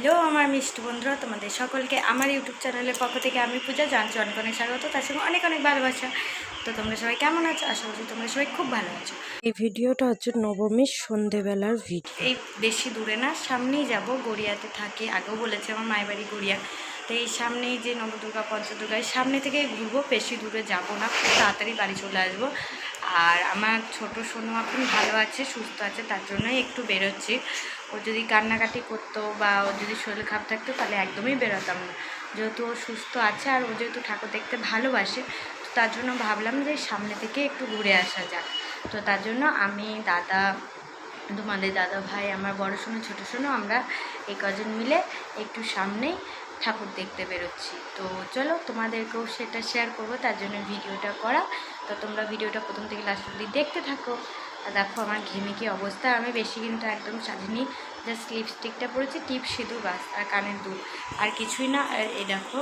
Hello আমার মিষ্টি বন্ধুরা তোমাদের সকলকে আমার ইউটিউব চ্যানেলের পক্ষ থেকে আমি পূজা জানছি অনেক অনেক স্বাগত তার সঙ্গে অনেক অনেক ভালোবাসা। তো তোমরা সবাই কেমন আছো? আশা করছি তোমরা সবাই খুব ভালো আছো। এই ভিডিওটা হচ্ছে নবমীর সন্ধেবেলার ভিডিও এই বেশি দূরে না সামনেই যাব। গড়িয়াতে থাকি আগেও বলেছে আমার মায়ের বাড়ি গড়িয়া। তো এই সামনেই যে নবদুর্গা পঞ্চদুর্গা এই সামনে থেকে ঘুরবো বেশি দূরে যাব না খুব তাড়াতাড়ি বাড়ি চলে আসব। আর আমার ছোট সোনু এখন ভালো আছে সুস্থ আছে তার জন্যই একটু বেরোচ্ছি। ও যদি কান্নাকাটি করতো বা ওর যদি শরীর খারাপ থাকতো, তাহলে একদমই বেরোতাম না। যেহেতু ও সুস্থ আছে আর ও যেহেতু ঠাকুর দেখতে ভালোবাসে, তো তার জন্য ভাবলাম যে সামনে থেকে একটু ঘুরে আসা যাক। তো তার জন্য আমি, দাদা তোমাদের দাদা ভাই, আমার বড় শোনো ছোটো শোনো আমরা এই কজন মিলে একটু সামনেই ঠাকুর দেখতে বেরোচ্ছি। তো চলো, তোমাদেরকেও সেটা শেয়ার করব, তার জন্য ভিডিওটা করা। তো তোমরা ভিডিওটা প্রথম থেকে লাস্ট অব্দি দেখতে থাকো। দেখো আমার ঘেমে কি অবস্থা? আমি বেশি কিন্তু একদম সাজিনি জাস্ট লিপস্টিকটা পরেছি, টিপ সিঁদুর বাস, আর কানের দুল। আর কিছুই না এই দেখো,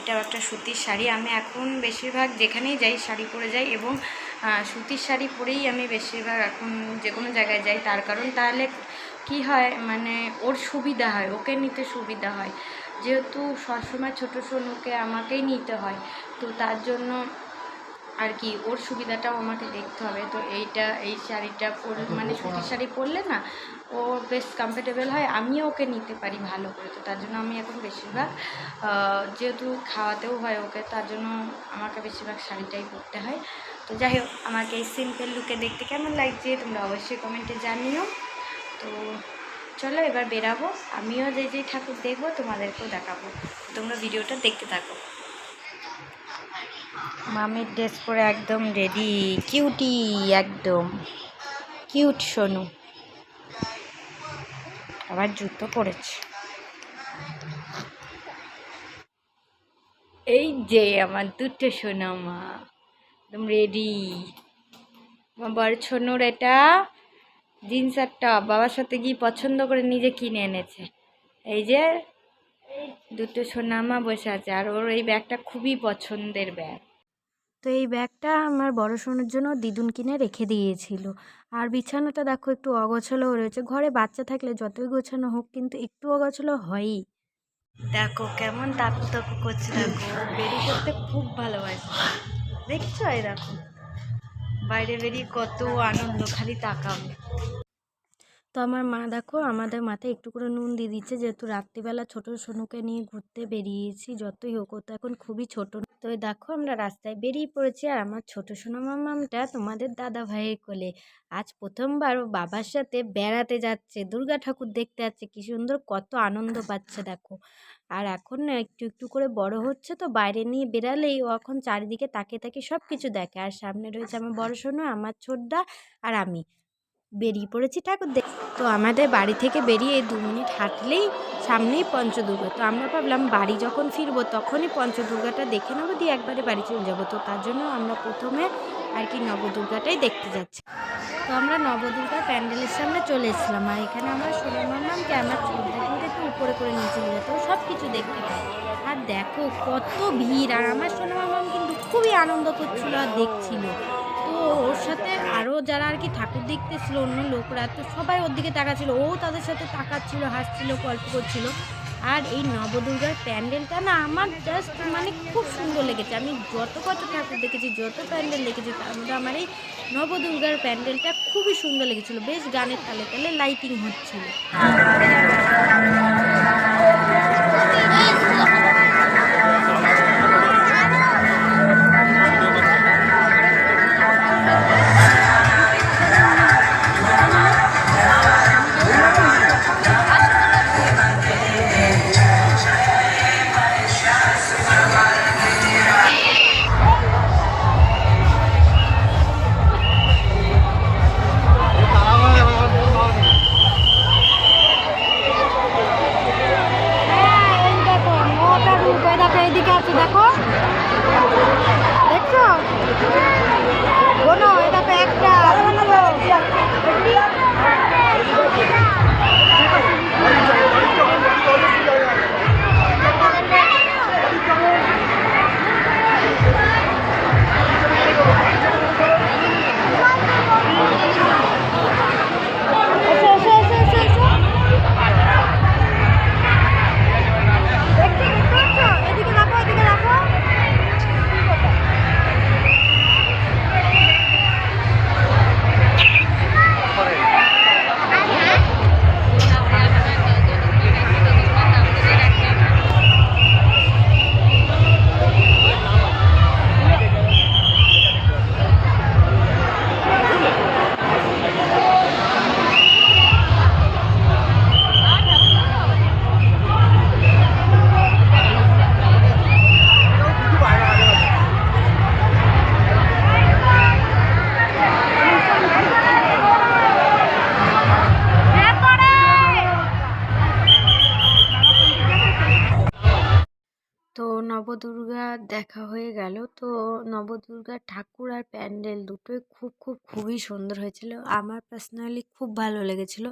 এটাও একটা সুতির শাড়ি। আমি এখন বেশিরভাগ যেখানেই যাই, শাড়ি পরে যাই এবং সুতির শাড়ি পরেই আমি বেশিরভাগ এখন যে কোনো জায়গায় যাই। তার কারণ তাহলে কি হয় মানে ওর সুবিধা হয়, ওকে নিতে সুবিধা হয়। যেহেতু সবসময় ছোটো সোনুকে আমাকেই নিতে হয়, তো তার জন্য আর কি ওর সুবিধাটাও আমাকে দেখতে হবে। তো এইটা এই শাড়িটা পরলে মানে সুতির শাড়ি পরলে না ও বেশ কমফোর্টেবল হয়। আমিও ওকে নিতে পারি ভালো করে। তো তার জন্য আমি এখন বেশিরভাগ যেহেতু খাওয়াতেও হয় ওকে তার জন্য আমাকে বেশিরভাগ শাড়িটাই পরতে হয়। তো যাই হোক আমাকে এই সিম্পল লুকে দেখতে কেমন লাগছে তোমরা অবশ্যই কমেন্টে জানিও। তো চলো এবার বেরাবো। আমিও যে যে ঠাকুর দেখব তোমাদেরকেও দেখাবো। তোমরা ভিডিওটা দেখতে থাকো। মামির ড্রেস পরে একদম রেডি কিউটি একদম। কিউট সোনু। আবার জুতো পরেছে। এই যে আমার দুটো সোনা মা, একদম রেডি আমার বড় সোনুর এটা জিন্স আর টপ বাবার সাথে গিয়ে পছন্দ করে নিজে কিনে এনেছে। এই যে দুটো সোনামা বসে আছে, আর ওর এই ব্যাগটা খুবই পছন্দের ব্যাগ। তো এই ব্যাগটা আমার বড় সোনার জন্য দিদুন কিনে রেখে দিয়েছিল। আর বিছানাটা দেখো একটু অগোছালো রয়েছে। ঘরে বাচ্চা থাকলে যতই গোছানো হোক কিন্তু একটু অগোছালো হয়ই। দেখো কেমন তাকু তাকু করছে দেখো। বেরি করতে খুব ভালোবাসে। দেখছ এই দেখো? বাইরে বেরিয়ে কত আনন্দ, খালি তাকাবে তো আমার মা দেখো আমাদের মাথায় একটু করে নুন দিয়ে দিচ্ছে। যেহেতু রাত্রিবেলা ছোট সোনুকে নিয়ে ঘুরতে বেরিয়েছি যতই হোক, ও তো এখন খুবই ছোট। তো দেখো আমরা রাস্তায় বেরিয়ে পড়েছি আর আমার ছোট সোনা মামামটা তোমাদের দাদা ভাইয়ের কোলে। আজ প্রথমবার ও বাবার সাথে বেড়াতে যাচ্ছে। দুর্গা ঠাকুর দেখতে যাচ্ছে, কি সুন্দর, কত আনন্দ পাচ্ছে দেখো। আর এখন একটু একটু করে বড় হচ্ছে তো বাইরে নিয়ে বেরালেই ও এখন চারিদিকে তাকিয়ে তাকিয়ে সব কিছু দেখে। আর সামনে রয়েছে আমার বড় সোনা, আমার ছোটদা আর আমি। বেরিয়ে পড়েছি ঠাকুর দেখ তো আমাদের বাড়ি থেকে বেরিয়ে দু মিনিট হাঁটলেই সামনেই পঞ্চদুর্গা। তো আমরা ভাবলাম বাড়ি যখন ফিরবো তখনই পঞ্চদুর্গাটা দেখে নেব, দিয়ে একবারে বাড়ি চলে যাব। তো তার জন্য আমরা প্রথমে আর কি নবদুর্গাটাই দেখতে যাচ্ছি। তো আমরা নবদুর্গার প্যান্ডেলের সামনে চলে এসেছিলাম। আর এখানে আমরা শুনে মানলামকে আমার ছোটটা কিন্তু একটু উপরে করে নিয়ে তো সব কিছু দেখতে পাই। আর দেখো কত ভিড়, আর আমার সোনা মামাম কিন্তু খুবই আনন্দ করছিল আর দেখছিল। তো ওর সাথে আরও যারা আর কি ঠাকুর দেখতেছিল, অন্য লোকরা, তো সবাই ওর দিকে তাকাচ্ছিল। ও তাদের সাথে তাকাচ্ছিল, হাসছিল, গল্প করছিল। আর এই নবদুর্গার প্যান্ডেলটা না আমার জাস্ট মানে খুব সুন্দর লেগেছে। আমি যত কত ঠাকুর দেখেছি, যত প্যান্ডেল দেখেছি, তার মধ্যে আমার এই নবদুর্গার প্যান্ডেলটা খুবই সুন্দর লেগেছিলো। বেশ গানের তালে তালে লাইটিং হচ্ছিল। নবদুর্গা দেখা হয়ে গেল। তো নবদুর্গার ঠাকুর আর প্যান্ডেল দুটোই খুব খুব, খুবই সুন্দর হয়েছিল। আমার পার্সোনালি খুব ভালো লেগেছিল।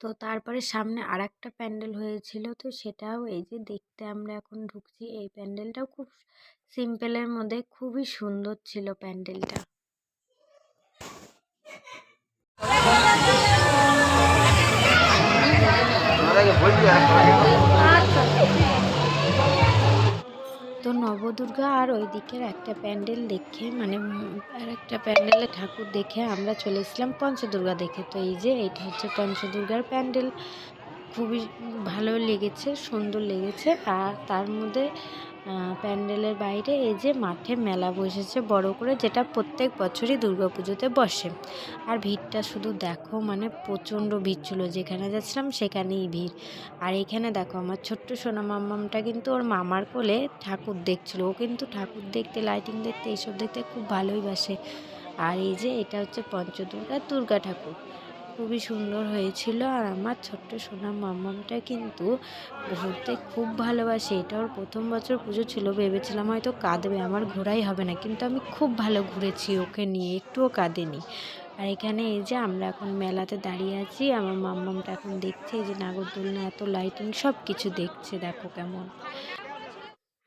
তো তারপরে সামনে আর একটা প্যান্ডেল হয়েছিল। তো সেটাও এই যে দেখতে আমরা এখন ঢুকছি, এই প্যান্ডেলটাও খুব সিম্পলের মধ্যে খুবই সুন্দর ছিল প্যান্ডেলটা। তো নবদুর্গা আর ওই দিকের একটা প্যান্ডেল দেখে মানে আর একটা প্যান্ডেলে ঠাকুর দেখে আমরা চলে এসেছিলাম পঞ্চদুর্গা দেখে। তো এই যে, এটা হচ্ছে পঞ্চদুর্গার প্যান্ডেল। খুবই ভালো লেগেছে, সুন্দর লেগেছে। আর তার মধ্যে প্যান্ডেলের বাইরে এই যে মাঠে মেলা বসেছে বড় করে, যেটা প্রত্যেক বছরই দুর্গাপুজোতে বসে। আর ভিড়টা শুধু দেখো মানে প্রচণ্ড ভিড় ছিল। যেখানে যাচ্ছিলাম সেখানেই ভিড়। আর এখানে দেখো, আমার ছোট্ট সোনা মাম্মামটা কিন্তু ওর মামার কোলে ঠাকুর দেখছিল। ও কিন্তু ঠাকুর দেখতে লাইটিং দেখতে, এইসব দেখতে খুব ভালোই বাসে। আর এই যে এটা হচ্ছে পঞ্চদুর্গা দুর্গা ঠাকুর। খুবই সুন্দর হয়েছিল আর আমার ছোট্ট সোনা মাম্মামটা কিন্তু ঘুরতে খুব ভালোবাসে। এটা ওর প্রথম বছর পুজো ছিল, ভেবেছিলাম হয়তো কাঁদবে, আমার ঘোরাই হবে না। কিন্তু আমি খুব ভালো ঘুরেছি ওকে নিয়ে, একটুও কাঁদেনি। আর এখানে এই যে আমরা এখন মেলাতে দাঁড়িয়ে আছি, আমার মাম্মামটা এখন দেখছে যে নাগরদোলনা, এত লাইটিং সব কিছু দেখছে, দেখো কেমন।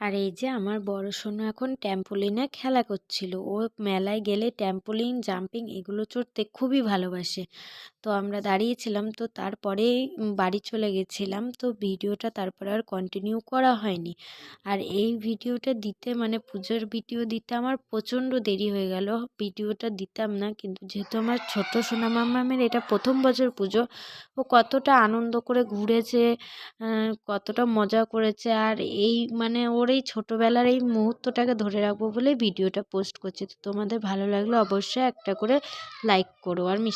আর এই যে আমার বড় সোনা এখন ট্যাম্পোলিনে খেলা করছিল। ও মেলায় গেলে ট্যাম্পোলিন জাম্পিং এগুলো চড়তে খুবই ভালোবাসে। তো আমরা দাঁড়িয়েছিলাম, তো তারপরে বাড়ি চলে গেছিলাম, তো ভিডিওটা তারপরে আর কন্টিনিউ করা হয়নি। আর এই ভিডিওটা দিতে মানে পুজোর ভিডিও দিতে আমার প্রচণ্ড দেরি হয়ে গেল। ভিডিওটা দিতাম না, কিন্তু যেহেতু আমার ছোট সোনা মাম্মামের এটা প্রথম বছর পুজো, ও কতটা আনন্দ করে ঘুরেছে কতটা মজা করেছে, আর এই মানে ওর এই ছোটোবেলার এই মুহূর্তটাকে ধরে রাখব বলে ভিডিওটা পোস্ট করছি। তো তোমাদের ভালো লাগলে অবশ্যই একটা করে লাইক করো। আর মিষ্টি